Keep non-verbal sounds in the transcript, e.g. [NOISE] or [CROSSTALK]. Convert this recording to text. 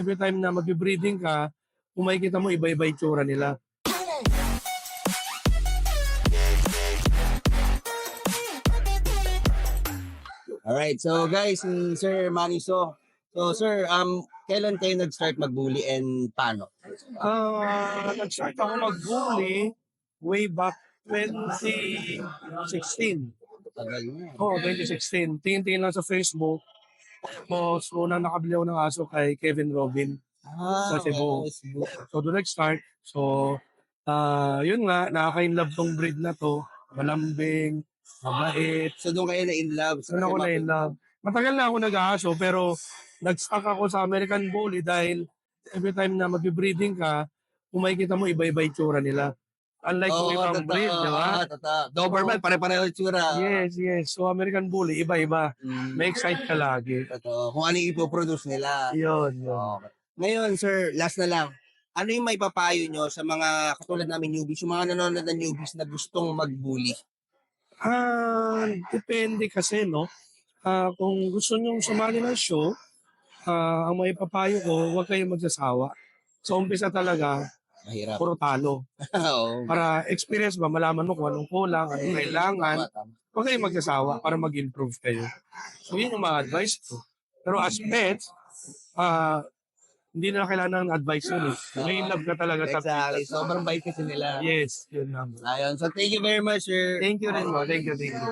every time na mag-breeding ka, kung makikita mo, iba-iba yung tsura nila. Alright, so guys, si Sir Maniso. So sir, um, kailan kayo nag-start mag-bully and paano? Ah, nag-start ako mag-bully way back 2016. Tagal na. Oo, 2016. Tingin-tingin lang sa Facebook. Tapos, unang nakabili ako ng aso kay Kevin Robin. Ah, Sa Cebu. So, doon nag-start. So, ah yun nga, nakaka-inlove tong breed na to. Malambing, mabait. So doon kayo na in love. Doon ako na in love. Matagal na ako nag-aaso, pero nag-stuck ako sa American Bully dahil every time na mag-breeding ka, kung makikita mo, iba-iba yung tsura nila. Unlike Oo, yung ibang totoo. breed, di ba? Doberman, pare-pareho yung tsura. Yes, yes. So, American Bully, iba-iba. Mm, May excite ka lagi. totoo. Kung ano yung ipoproduce nila. Yun, yun. Okay. Ngayon, sir, last na lang. Ano yung may papayo nyo sa mga katulad namin newbies, yung mga nanonood na newbies na gustong mag-bully? Ah, depende kasi, no? Ah, kung gusto nyo sumali ng show, ah, ang may papayo ko, huwag kayong magsasawa. Sa umpisa talaga, Mahirap. puro talo. [LAUGHS] Oo. Para experience ba, malaman mo kung anong kulang, anong kailangan. Tama, tama. Huwag kayong magsasawa para mag-improve kayo. So, yun yung mga advice ko. Pero as pets, ah, hindi na kailangan ng advice yun eh. [LAUGHS] May love ka talaga sa Exactly. Sobrang bait kasi nila. Yes, yun naman. Ayun. So, thank you very much, sir. Thank you rin mo. Thank you, thank you.